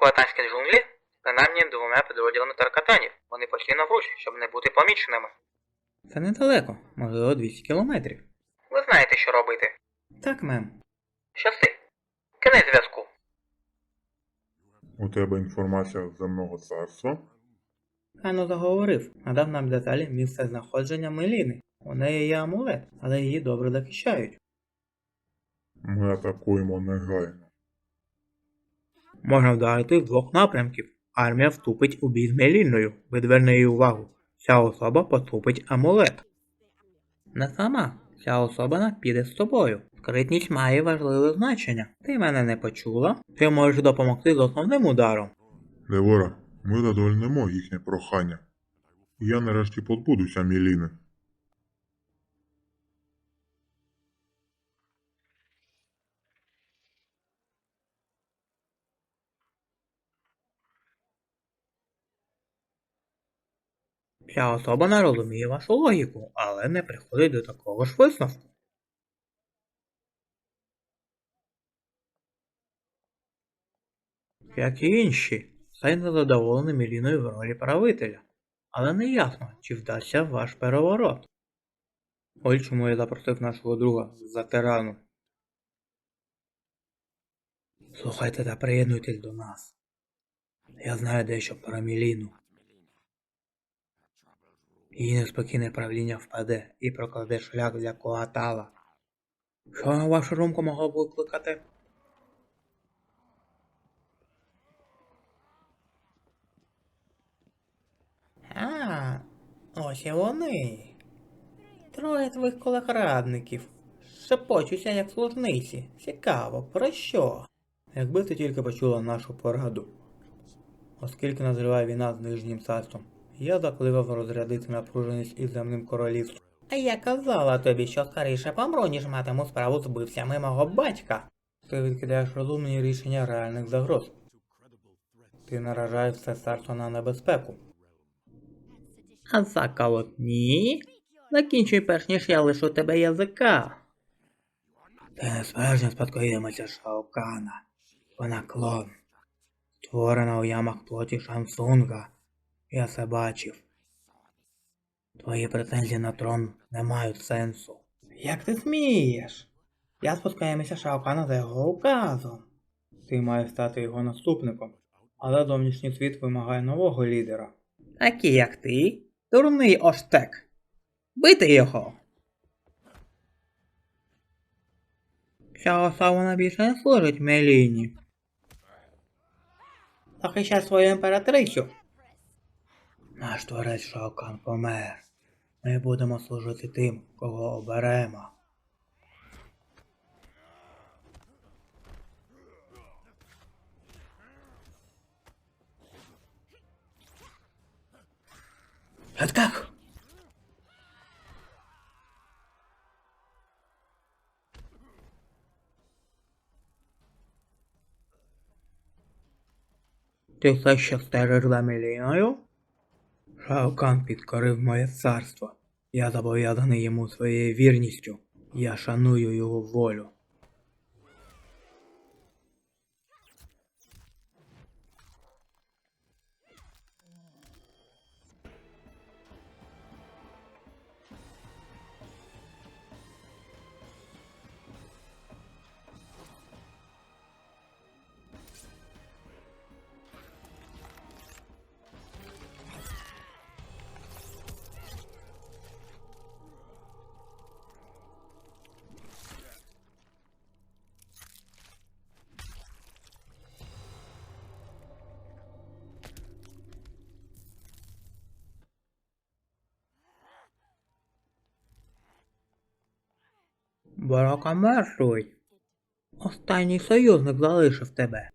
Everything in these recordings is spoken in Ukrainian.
Куатанські джунглі? Принаймні двома підрозділами таркатанів. Вони пішли навруч, щоб не бути поміченими. Це недалеко, можливо 200 кілометрів. Ви знаєте, що робити. Так, мем. Щасти. Кінець зв'язку. У тебе інформація з земного царства? Хано заговорив, надав нам деталі місця знаходження Меліни. У неї є амулет, але її добре захищають. Ми атакуємо негайно. Можна вдарити з двох напрямків. Армія вступить у бій з Меліною, відверне її увагу. Ця особа поступить амулет. Не сама. Ця особа піде з тобою. Скритність має важливе значення. Ти мене не почула. Ти можеш допомогти з основним ударом. Девора, ми задовольнимо їхнє прохання. Я нарешті позбудуся Міліни. Ця особа не розуміє вашу логіку, але не приходить до такого ж висновку. Як і інші, цей незадоволений Міліною в ролі правителя. Але не ясно, чи вдасться ваш переворот. Ось чому я запросив нашого друга за тирану. Слухайте та приєднуйтесь до нас. Я знаю дещо про Міліну. Її неспокійне правління впаде і прокладе шлях для Коатала. Що на вашу думку могло б викликати? А, ось і вони. Троє твоїх колег-радників. Шепочуться як служниці. Цікаво, про що? Якби ти тільки почула нашу пораду. Оскільки назріває війна з Нижнім царством, я закликав розрядити напруженість із земним королівством. А я казала тобі, що скоріше помру, ніж матиму справу з вбивцями мого батька. Ти відкидаєш розумні рішення реальних загроз. Ти наражаєш все царство на небезпеку. А заколот ні? Закінчуй перш ніж я лишу тебе язика. Ти не справжня спадкоємиця Шаокана. Вона клон. Створена у ямах плоті Шансунга. Я це бачив. Твої претензії на трон не мають сенсу. Як ти смієш? Я спускаємося Шаокана за його указом. Ти маєш стати його наступником, але зовнішній світ вимагає нового лідера. Такий як ти? Дурний оштек. Бити його. Ця особа більше не служить Меліні. Захищай свою імператрицю. Наш творець Шаокан помер. Ми будемо служити тим, кого оберемо. Атак! Ти все ще стежиш за Меліною? Шаокан підкорив моє царство. Я зобов'язаний йому своєю вірністю. Я шаную його волю. Барака мертвий. Останній союзник залишив тебе.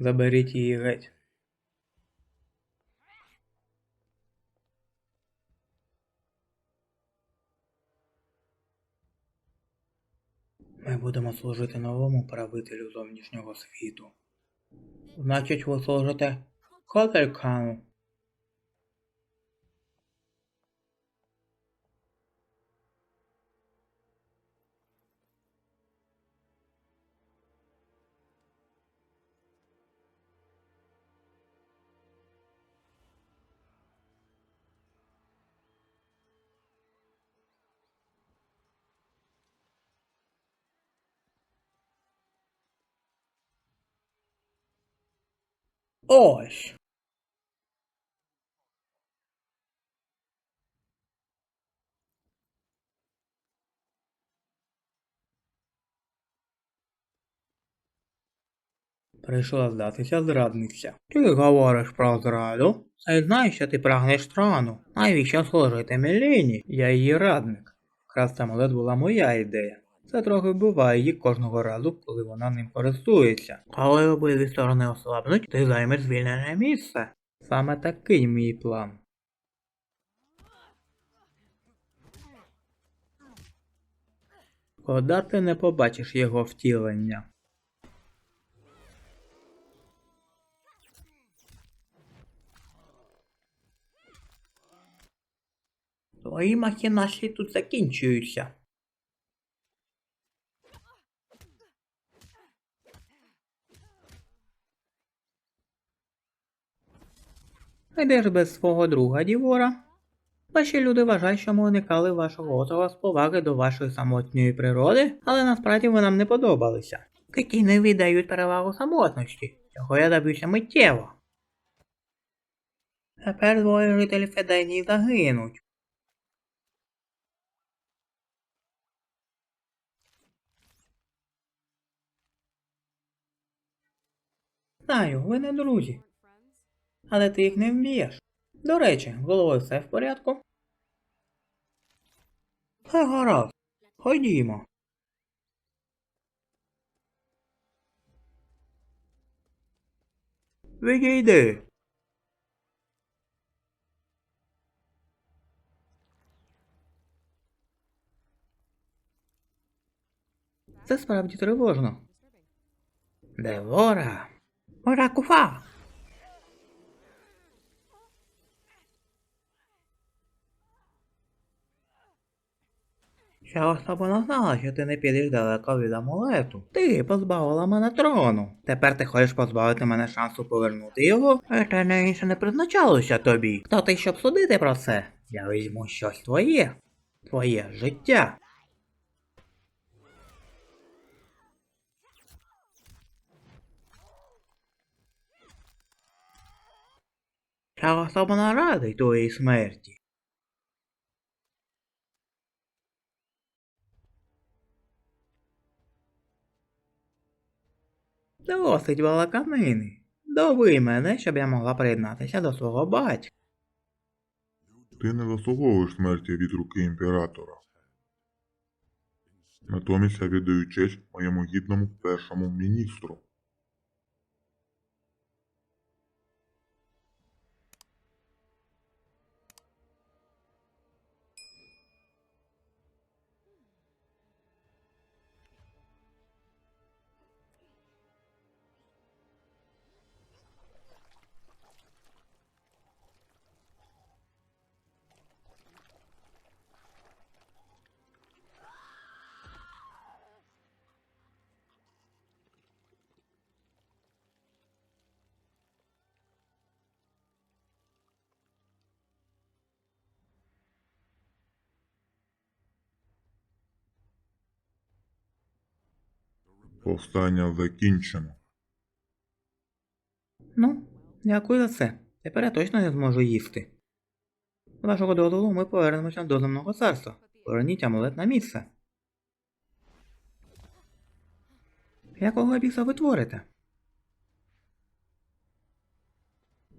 Заберіть її геть. Ми будемо служити новому правителю зовнішнього світу. Значить, ви служите Котелькану. Ось. Прийшла здатися зрадниця. Ти говориш про зраду? А й знаєш, що ти прагнеш трону. Навіщо служити Меліні? Я її радник. Красти амулет була моя ідея. Це трохи вбиває її кожного разу, коли вона ним користується. Коли обидві сторони ослабнуть, ти займеш звільнене місце. Саме такий мій план. Шкода ти не побачиш його втілення. Твої махінації тут закінчуються. Йдеш без свого друга Дівора? Ваші люди вважають, що ми уникали вашого острова з поваги до вашої самотньої природи, але насправді ви нам не подобалися. Киті не віддають перевагу самотності, цього я добився миттєво. Тепер двоє жителів Феденії загинуть. Знаю, ви не друзі. Але ти їх не вб'єш. До речі, головою все в порядку? Все гаразд. Ходімо. Відійди. Це справді тривожно. Девора. Оракуфа. Особа не знала, що ти не підеш далеко від амулету. Ти позбавила мене трону. Тепер ти хочеш позбавити мене шансу повернути його? Це не інше не призначалося тобі. Хто ти, щоб судити про це? Я візьму щось твоє. Твоє життя. Ця особа радий твоїй смерті. Досить балаканини. Доби мене, щоб я могла приєднатися до свого батька. Ти не заслуговуєш смерті від руки імператора. Натомість я віддаю честь моєму гідному першому міністру. Повстання закінчено. Ну, дякую за це. Тепер я точно не зможу їсти. З вашого дозволу ми повернемося до земного царства. Поверніть амулет на місце. Якого біса ви творите?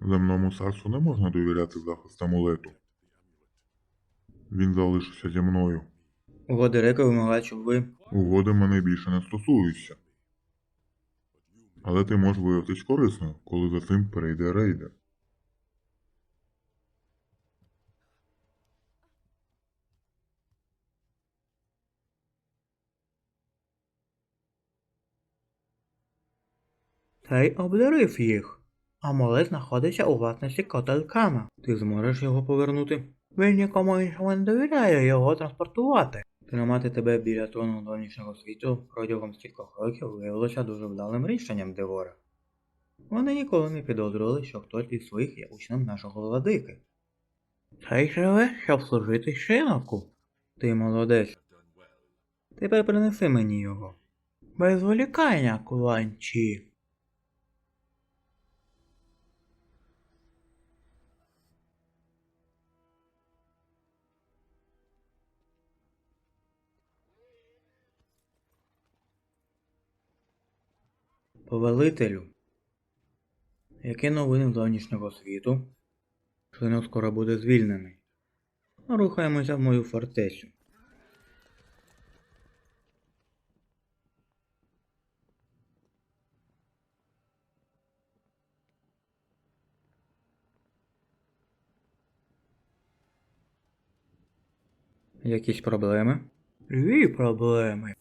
Земному царству не можна довіряти захист амулету. Він залишився зі мною. Угоди река вимагають, щоб ви. Угоди мене більше не стосуються. Але ти можеш виявитись корисною, коли за цим перейде рейдер. Та й обдарив їх. Амулет знаходиться у власності Котелькана. Ти зможеш його повернути. Він нікому іншому не довіряє його транспортувати. Тримати тебе біля трону зовнішнього світу протягом стількох років виявилося дуже вдалим рішенням Девора. Вони ніколи не підозрювали, що хтось із своїх є учнем нашого владики. Та й живе, щоб служити шиноку. Ти молодець. Тепер принеси мені його. Без волікання, куланчі. Повелителю. Які новини з зовнішнього світу? Синок скоро буде звільнений. Рухаємося в мою фортецю. Якісь проблеми? Дві проблеми.